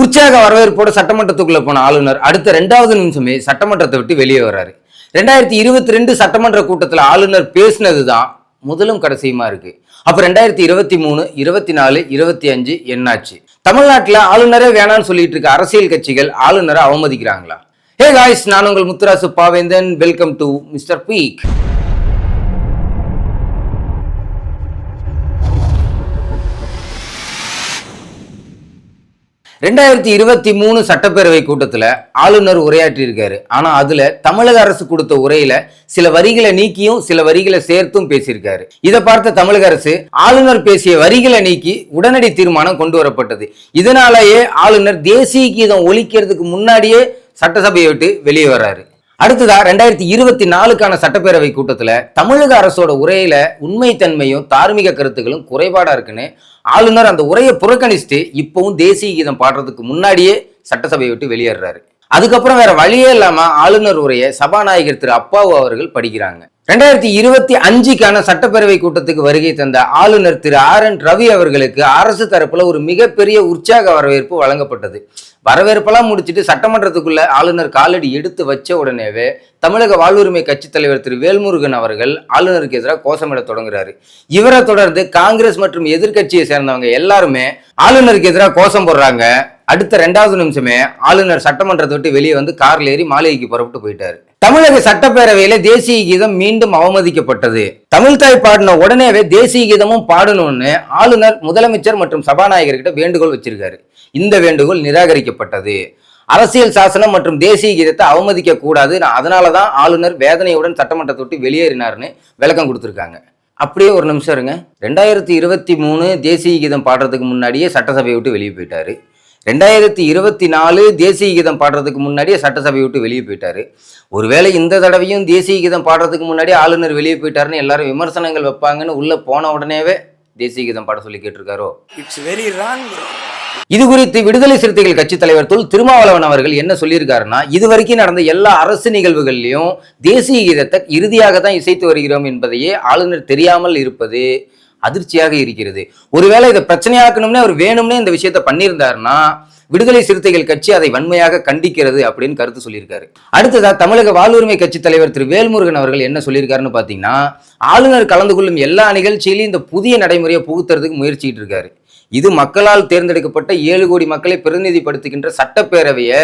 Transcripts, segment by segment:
உற்சாக வரவேற்போட சட்டமன்றத்துக்குள்ள போன ஆளுநர் அடுத்த ரெண்டாவது நிமிஷமே சட்டமன்றத்தை விட்டு வெளியே வர்றாரு. ரெண்டாயிரத்தி இருபத்தி ரெண்டு சட்டமன்ற கூட்டத்தில் ஆளுநர் பேசினது தான் முதலும் கடைசியுமா இருக்கு. அப்போ ரெண்டாயிரத்தி இருபத்தி மூணு இருபத்தி நாலு இருபத்தி அஞ்சு என்னாச்சு? தமிழ்நாட்டில் ஆளுநரே வேணாம்னு சொல்லிட்டு இருக்க அரசியல் கட்சிகள் ஆளுநரை அவமதிக்கிறாங்களா? ஹே காய்ஸ் நான் உங்கள் Muthurasu Pavendhan. Welcome to mister peak ரெண்டாயிரத்தி இருபத்தி மூணு சட்டப்பேரவை கூட்டத்தில் ஆளுநர் உரையாற்றியிருக்காரு. ஆனால் அதில் தமிழக அரசு கொடுத்த உரையில சில வரிகளை நீக்கியும் சில வரிகளை சேர்த்தும் பேசியிருக்காரு. இதை பார்த்த தமிழக அரசு ஆளுநர் பேசிய வரிகளை நீக்கி உடனடி தீர்மானம் கொண்டு வரப்பட்டது. இதனாலேயே ஆளுநர் தேசிய கீதம் ஒழிக்கிறதுக்கு முன்னாடியே சட்டசபையை விட்டு வெளியே வர்றாரு. அடுத்ததா ரெண்டாயிரத்தி இருபத்தி நாலுக்கான சட்டப்பேரவை கூட்டத்தில் தமிழக அரசோட உரையில உண்மைத்தன்மையும் தார்மீக கருத்துக்களும் குறைபாடா இருக்குன்னு ஆளுநர் அந்த உரையை புறக்கணிச்சுட்டு இப்பவும் தேசிய கீதம் பாடுறதுக்கு முன்னாடியே சட்டசபையை விட்டு வெளியேறாரு அதுக்கப்புறம் வேற வழியே இல்லாம ஆளுநர் உரையை சபாநாயகர் திரு அப்பாவு அவர்கள் படிக்கிறாங்க. ரெண்டாயிரத்தி இருபத்தி அஞ்சுக்கான சட்டப்பேரவை கூட்டத்துக்கு வருகை தந்த ஆளுநர் திரு ஆர் என் ரவி அவர்களுக்கு அரசு தரப்புல ஒரு மிகப்பெரிய உற்சாக வரவேற்பு வழங்கப்பட்டது. வரவேற்பெல்லாம் முடிச்சுட்டு சட்டமன்றத்துக்குள்ள ஆளுநர் காலடி எடுத்து வச்ச உடனேவே தமிழக வாழ்வுரிமை கட்சித் தலைவர் திரு வேல்முருகன் அவர்கள் ஆளுநருக்கு எதிராக கோஷமிட தொடங்குறாரு. இவரை தொடர்ந்து காங்கிரஸ் மற்றும் எதிர்க்கட்சியை சேர்ந்தவங்க எல்லாருமே ஆளுநருக்கு எதிராக கோஷம் போடுறாங்க. அடுத்த ரெண்டாவது நிமிஷமே ஆளுநர் சட்டமன்றத்தை விட்டு வெளியே வந்து கார்ல ஏறி மாளிகைக்கு புறப்பட்டு போயிட்டாரு. தமிழக சட்டப்பேரவையில தேசிய கீதம் மீண்டும் அவமதிக்கப்பட்டது. தமிழ்தாய் பாடின உடனேவே தேசிய கீதமும் பாடணும்னு ஆளுநர் முதலமைச்சர் மற்றும் சபாநாயகர்கிட்ட வேண்டுகோள் வச்சிருக்காரு. இந்த வேண்டுகோள் நிராகரிக்கப்பட்டது. அரசியல் சாசனம் மற்றும் தேசிய கீதத்தை அவமதிக்க கூடாது. அதனால தான் ஆளுநர் வேதனையுடன் சட்டமன்றத்தை விட்டு வெளியேறினார்னு விளக்கம் கொடுத்துருக்காங்க. அப்படியே ஒரு நிமிஷம் இருங்க. ரெண்டாயிரத்தி இருபத்தி மூணு தேசிய கீதம் பாடுறதுக்கு முன்னாடியே சட்டசபையை விட்டு வெளியே போயிட்டாரு. ரெண்டாயிரத்தி இருபத்தி நாலு தேசிய கீதம் பாடுறதுக்கு முன்னாடியே சட்டசபையை விட்டு வெளியே போயிட்டாரு. ஒருவேளை இந்த தடவையும் தேசிய கீதம் பாடுறதுக்கு முன்னாடியே ஆளுநர் வெளியே போயிட்டாருன்னு எல்லாரும் விமர்சனங்கள் வைப்பாங்கன்னு உள்ள போன உடனேவே தேசிய கீதம் பாட சொல்லி கேட்டிருக்காரோ? இட்ஸ் வெரி ராங் இது குறித்து விடுதலை சிறுத்தைகள் கட்சி தலைவர் தொல் திருமாவளவன் அவர்கள் என்ன சொல்லியிருக்காருன்னா இது வரைக்கும் நடந்த எல்லா அரசு நிகழ்வுகள்லையும் தேசிய கீதத்தை இறுதியாக தான் இசைத்து வருகிறோம் என்பதையே ஆளுநர் தெரியாமல் இருப்பது அதிர்ச்சியாக இருக்கிறது. ஒருவேளை இதை பிரச்சனையாக்கணும்னே அவர் வேணும்னே இந்த விஷயத்த பண்ணியிருந்தாருன்னா விடுதலை சிறுத்தைகள் கட்சி அதை வன்மையாக கண்டிக்கிறது அப்படின்னு கருத்து சொல்லியிருக்காரு. அடுத்ததா தமிழக வாழ்வுரிமை கட்சி தலைவர் திரு வேல்முருகன் அவர்கள் என்ன சொல்லியிருக்காருன்னு பார்த்தீங்கன்னா ஆளுநர் கலந்து கொள்ளும் எல்லா நிகழ்ச்சியிலும் இந்த புதிய நடைமுறையை புகுத்துறதுக்கு முயற்சிட்டு இருக்காரு. இது மக்களால் தேர்ந்தெடுக்கப்பட்ட ஏழு கோடி மக்களை பிரதிநிதிப்படுத்துகின்ற சட்டப்பேரவையை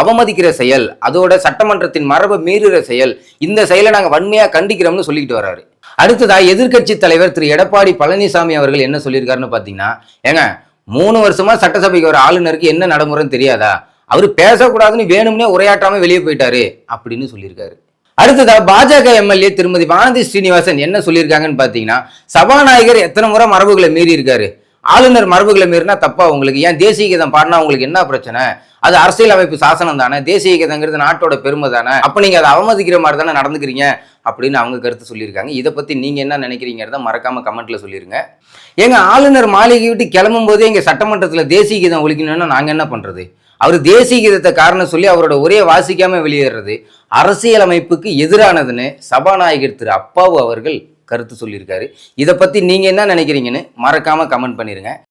அவமதிக்கிற செயல் அதோட சட்டமன்றத்தின் மரபை மீறுகிற செயல் இந்த செயலை நாங்கள் வன்மையாக கண்டிக்கிறோம்னு சொல்லிக்கிட்டு வர்றாரு அடுத்ததா எதிர்க்கட்சி தலைவர் திரு எடப்பாடி பழனிசாமி அவர்கள் என்ன சொல்லியிருக்காருன்னு பார்த்தீங்கன்னா ஏங்க மூணு வருஷமா சட்டசபைக்கு ஒரு ஆளுநருக்கு என்ன நடைமுறைன்னு தெரியாதா? அவர் பேசக்கூடாதுன்னு வேணும்னே உரையாற்றாம வெளியே போயிட்டாரு அப்படின்னு சொல்லியிருக்காரு. அடுத்ததா பாஜக எம்எல்ஏ திருமதி வானதி ஸ்ரீனிவாசன் என்ன சொல்லியிருக்காங்கன்னு பார்த்தீங்கன்னா சபாநாயகர் எத்தனை முறை மரபுகளை மீறி இருக்காரு ஆளுநர் மரபுகளை மீறினா தப்பா உங்களுக்கு? ஏன் தேசிய கீதம் பாடினா உங்களுக்கு என்ன பிரச்சனை? அது அரசியல் அமைப்பு சாசனம் தானே. தேசிய கீதங்கிறது நாட்டோட பெருமை தானே. அப்போ நீங்க அதை அவமதிக்கிற மாதிரி தானே நடந்துக்கிறீங்க? அப்படின்னு அவங்க கருத்து சொல்லியிருக்காங்க. இதை பத்தி நீங்க என்ன நினைக்கிறீங்கிறத மறக்காம கமெண்ட்ல சொல்லிருங்க. எங்க ஆளுநர் மாளிகை விட்டு கிளம்பும் போதே எங்க சட்டமன்றத்துல தேசிய கீதம் ஒழிக்கணும்னா நாங்க என்ன பண்றது? அவர் தேசிய கீதத்தை காரணம் சொல்லி அவரோட ஒரே வாசிக்காம வெளியேறது அரசியலமைப்புக்கு எதிரானதுன்னு சபாநாயகர் திரு அப்பாவு அவர்கள் கருத்து சொல்லியிருக்காரு. இதை பற்றி நீங்கள் என்ன நினைக்கிறீங்கன்னு மறக்காமல் கமெண்ட் பண்ணிடுங்க